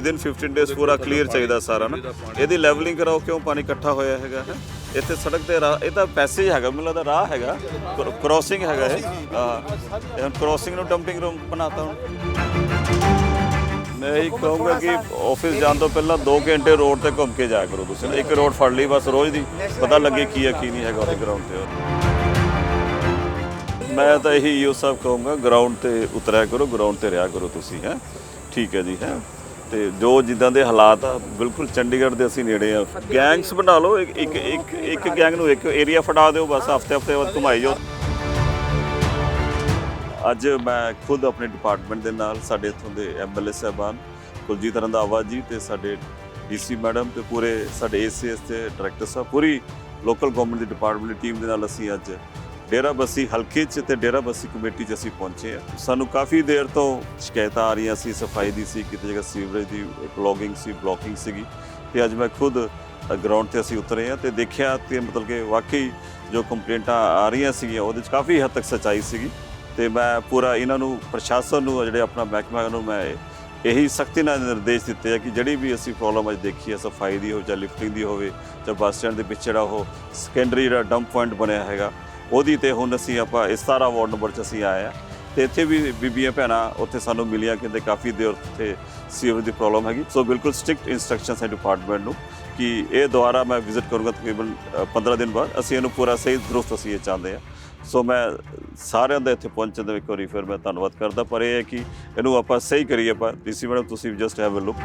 Within 15 days ਪੂਰਾ clear ਚਾਹੀਦਾ ਸਾਰਾ ਨਾ। ਇਹਦੀ ਲੈਵਲਿੰਗ ਕਰਾਓ ਕਿਉਂ ਪਾਣੀ ਇਕੱਠਾ ਹੋਇਆ ਹੈਗਾ ਹੈ? ਇੱਥੇ ਸੜਕ ਤੇ ਰਾਹ ਇਹ ਤਾਂ ਪੈਸੇਜ ਹੈਗਾ ਮੈਨੂੰ ਲੱਗਦਾ ਰਾਹ ਹੈਗਾ। ਕ੍ਰੋਸਿੰਗ ਹੈਗਾ ਇਹ। ਹਾਂ। ਇਹ ਕ੍ਰੋਸਿੰਗ ਨੂੰ ਡੰਪਿੰਗ ਰੂਮ ਬਣਾਤਾ ਹੁਣ। ਮੈਂ ਇਹ ਕਹੂੰਗਾ ਕਿ ਆਫਿਸ ਜਾਣ ਤੋਂ ਪਹਿਲਾਂ 2 ਘੰਟੇ ਰੋਡ ਤੇ ਘੁੰਮ ਕੇ ਜਾਇਆ ਕਰੋ ਤੁਸੀਂ ਇੱਕ ਰੋਡ ਫੜ ਲਈ ਬਸ ਰੋਜ਼ ਦੀ ਪਤਾ ਲੱਗੇ ਕੀ ਹੈ ਕੀ ਨਹੀਂ ਹੈਗਾ ਉਹਦੇ ਗਰਾਊਂਡ ਤੇ। ਮੈਂ ਤਾਂ ਇਹੀ ਯੂ ਸਭ ਕਹੂੰਗਾ ਗਰਾਊਂਡ ਤੇ ਉਤਰਿਆ ਕਰੋ ਗਰਾਊਂਡ ਤੇ ਰਿਹਾ ਕਰੋ ਤੁਸੀਂ ਹੈ। ਠੀਕ ਹੈ ਜੀ ਹੈ। ਤੇ ਜੋ ਜਿੱਦਾਂ ਦੇ ਹਾਲਾਤ ਆ, ਬਿਲਕੁਲ ਚੰਡੀਗੜ੍ਹ ਦੇ ਅਸੀਂ ਨੇੜੇ ਆ। ਗੈਂਗਸ ਬਣਾ ਲਓ, ਇੱਕ ਇੱਕ ਇੱਕ ਇੱਕ ਗੈਂਗ ਨੂੰ ਇੱਕ ਏਰੀਆ ਫੜਾ ਦਿਓ, ਬਸ ਹਫ਼ਤੇ ਹਫ਼ਤੇ ਬਾਅਦ ਘੁਮਾਈ ਜਾਓ। ਅੱਜ ਮੈਂ ਖੁਦ ਆਪਣੇ ਡਿਪਾਰਟਮੈਂਟ ਦੇ ਨਾਲ, ਸਾਡੇ ਇੱਥੋਂ ਦੇ ਐਮਐਲਏ ਸਾਹਿਬਾਨ ਕੁਲਜੀਤ ਰੰਧਾਵਾ ਜੀ ਤੇ ਸਾਡੇ ਡੀਸੀ ਮੈਡਮ ਤੇ ਪੂਰੇ ਸਾਡੇ ਏਸੀਐਸ ਤੇ ਡਾਇਰੈਕਟਰ ਸਾਹਿਬ, ਪੂਰੀ ਲੋਕਲ ਗਵਰਨਮੈਂਟ ਦੀ ਡਿਪਾਰਟਮੈਂਟ ਦੀ ਟੀਮ ਦੇ ਨਾਲ ਅਸੀਂ ਅੱਜ ਡੇਰਾਬੱਸੀ ਹਲਕੇ 'ਚ ਤੇ ਡੇਰਾਬੱਸੀ ਕਮੇਟੀ 'ਚ ਅਸੀਂ ਪਹੁੰਚੇ ਆ ਸਾਨੂੰ ਕਾਫੀ ਦੇਰ ਤੋਂ ਸ਼ਿਕਾਇਤਾਂ ਆ ਰਹੀਆਂ ਸੀ, ਸਫ਼ਾਈ ਦੀ ਸੀ, ਕਿਤੇ ਜਗ੍ਹਾ ਸੀਵਰੇਜ ਦੀ ਕਲੋਗਿੰਗ ਸੀ ਬਲੋਕਿੰਗ ਸੀਗੀ। ਤੇ ਅੱਜ ਮੈਂ ਖੁਦ ਗਰਾਊਂਡ ਤੇ ਅਸੀਂ ਉਤਰੇ ਆ ਤੇ ਦੇਖਿਆ ਤੇ ਮਤਲਬ ਕਿ ਵਾਕਈ ਜੋ ਕੰਪਲੇਂਟਾਂ ਆ ਰਹੀਆਂ ਸੀਗੀਆਂ, ਉਹਦੇ 'ਚ ਕਾਫੀ ਹੱਦ ਤੱਕ ਸੱਚਾਈ ਸੀਗੀ। ਤੇ ਮੈਂ ਪੂਰਾ ਇਹਨਾਂ ਨੂੰ, ਪ੍ਰਸ਼ਾਸਨ ਨੂੰ, ਜਿਹੜੇ ਆਪਣਾ ਮਹਿਕਮਾ ਨੂੰ ਮੈਂ ਇਹੀ ਸਖਤੀ ਨਾਲ ਨਿਰਦੇਸ਼ ਦਿੱਤੇ ਆ ਕਿ ਜਿਹੜੀ ਵੀ ਅਸੀਂ ਪ੍ਰੋਬਲਮ ਅੱਜ ਦੇਖੀ ਹੈ, ਸਫ਼ਾਈ ਦੀ ਹੋਵੇ ਜਾਂ ਲਿਫਟਿੰਗ ਦੀ ਹੋਵੇ ਜਾਂ ਬੱਸ ਸਟੈਂਡ ਦੇ ਪਿੱਛੇ ਜਿਹੜਾ ਉਹ ਸੈਕੰਡਰੀ ਜਿਹੜਾ ਡੰਪ ਪੁਆਇੰਟ ਬਣਿਆ ਹੈਗਾ ਉਹਦੀ ਤੇ ਹੁਣ ਅਸੀਂ ਆਪਾਂ ਇਸ 17 ਵਾਰਡ ਨੰਬਰ 'ਚ ਅਸੀਂ ਆਏ ਆ। ਤੇ ਇੱਥੇ ਵੀ ਬੀਬੀਆਂ ਭੈਣਾਂ ਉੱਥੇ ਸਾਨੂੰ ਮਿਲੀਆਂ ਕਹਿੰਦੇ ਕਾਫੀ ਦੇਰ ਉੱਥੇ ਸੀਵਰ ਦੀ ਪ੍ਰੋਬਲਮ ਹੈਗੀ। ਸੋ ਬਿਲਕੁਲ ਸਟ੍ਰਿਕਟ ਇਨਸਟਰਕਸ਼ਨਸ ਹੈ ਡਿਪਾਰਟਮੈਂਟ ਨੂੰ ਕਿ ਇਹ ਦੁਆਰਾ ਮੈਂ ਵਿਜ਼ਿਟ ਕਰੂੰਗਾ ਤਕਰੀਬਨ ਅ, 15 ਦਿਨ ਬਾਅਦ। ਅਸੀਂ ਇਹਨੂੰ ਪੂਰਾ ਸਹੀ ਦਰੁਸਤ ਅਸੀਂ ਇਹ ਚਾਹੁੰਦੇ ਆ ਸੋ ਮੈਂ ਸਾਰਿਆਂ ਦਾ ਇੱਥੇ ਪਹੁੰਚਣ ਦਾ ਇੱਕ ਵਾਰੀ ਫਿਰ ਮੈਂ ਧੰਨਵਾਦ ਕਰਦਾ। ਪਰ ਇਹ ਹੈ ਕਿ ਇਹਨੂੰ ਆਪਾਂ ਸਹੀ ਕਰੀਏ ਆਪਾਂ। ਡੀਸੀ ਮੈਡਮ ਤੁਸੀਂ ਜਸਟ ਹੈਵ ਅ ਲੁੱਕ